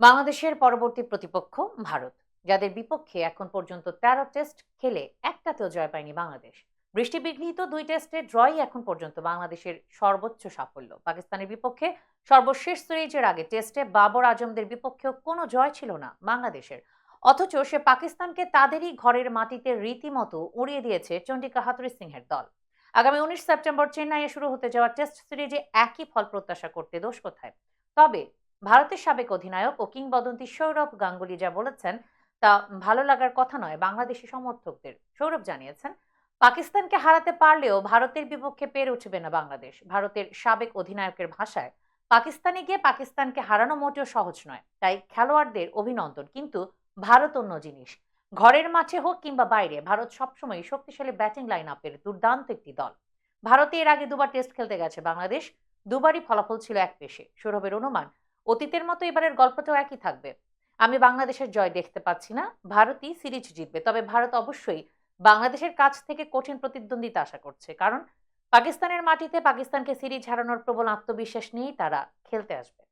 বাংলাদেশের পরবর্তী প্রতিপক্ষ ভারত, যাদের বিপক্ষে এখন পর্যন্ত তেরো টেস্ট খেলে একটাতেও জয় পায়নি বাংলাদেশ। বৃষ্টিবিঘ্নিত দুই টেস্টে ড্রই এখন পর্যন্ত বাংলাদেশের সর্বোচ্চ সাফল্য। পাকিস্তানের বিপক্ষে সর্বশেষ সিরিজের আগে টেস্টে বাবর আজমদের বিপক্ষেও কোনো জয় ছিল না বাংলাদেশের। অথচ সে পাকিস্তানকে তাদেরই ঘরের মাটিতে রীতিমতো উড়িয়ে দিয়েছে চন্ডিকা হাতুরি সিংহের দল। আগামী উনিশ সেপ্টেম্বর চেন্নাইয়ে শুরু হতে যাওয়া টেস্ট সিরিজে একই ফল প্রত্যাশা করতে দোষ কোথায়? তবে ভারতের সাবেক অধিনায়ক ও কিংবদন্তি সৌরভ গাঙ্গুলি যা বলেছেন তা ভালো লাগার কথা নয়, বাংলাদেশি সমর্থকদের। সৌরভ জানিয়েছেন, পাকিস্তানকে হারাতে পারলেও ভারতের বিপক্ষে পেরে উঠবে না বাংলাদেশ। ভারতের সাবেক অধিনায়কের ভাষায়, পাকিস্তানে গিয়ে পাকিস্তানকে হারানো মোটেও সহজ নয়। তাই খেলোয়াড়দের অভিনন্দন। কিন্তু ভারত অন্য জিনিস। ঘরের মাঠে হোক কিংবা বাইরে, ভারত সবসময় শক্তিশালী ব্যাটিং লাইন আপের দুর্দান্ত একটি দল। ভারতে এর আগে দুবার টেস্ট খেলতে গেছে বাংলাদেশ। দুবারই ফলাফল ছিল এক পেশে। সৌরভের অনুমান অতীতের মতো এবারের গল্পটাও একই থাকবে। আমি বাংলাদেশের জয় দেখতে পাচ্ছি না, ভারতই সিরিজ জিতবে, তবে ভারত অবশ্যই বাংলাদেশের কাছ থেকে কঠিন প্রতিদ্বন্দ্বিতা আশা করছে, কারণ পাকিস্তানের মাটিতে পাকিস্তানকে সিরিজ হারানোর প্রবল আত্মবিশ্বাস নিয়েই তারা খেলতে আসবে।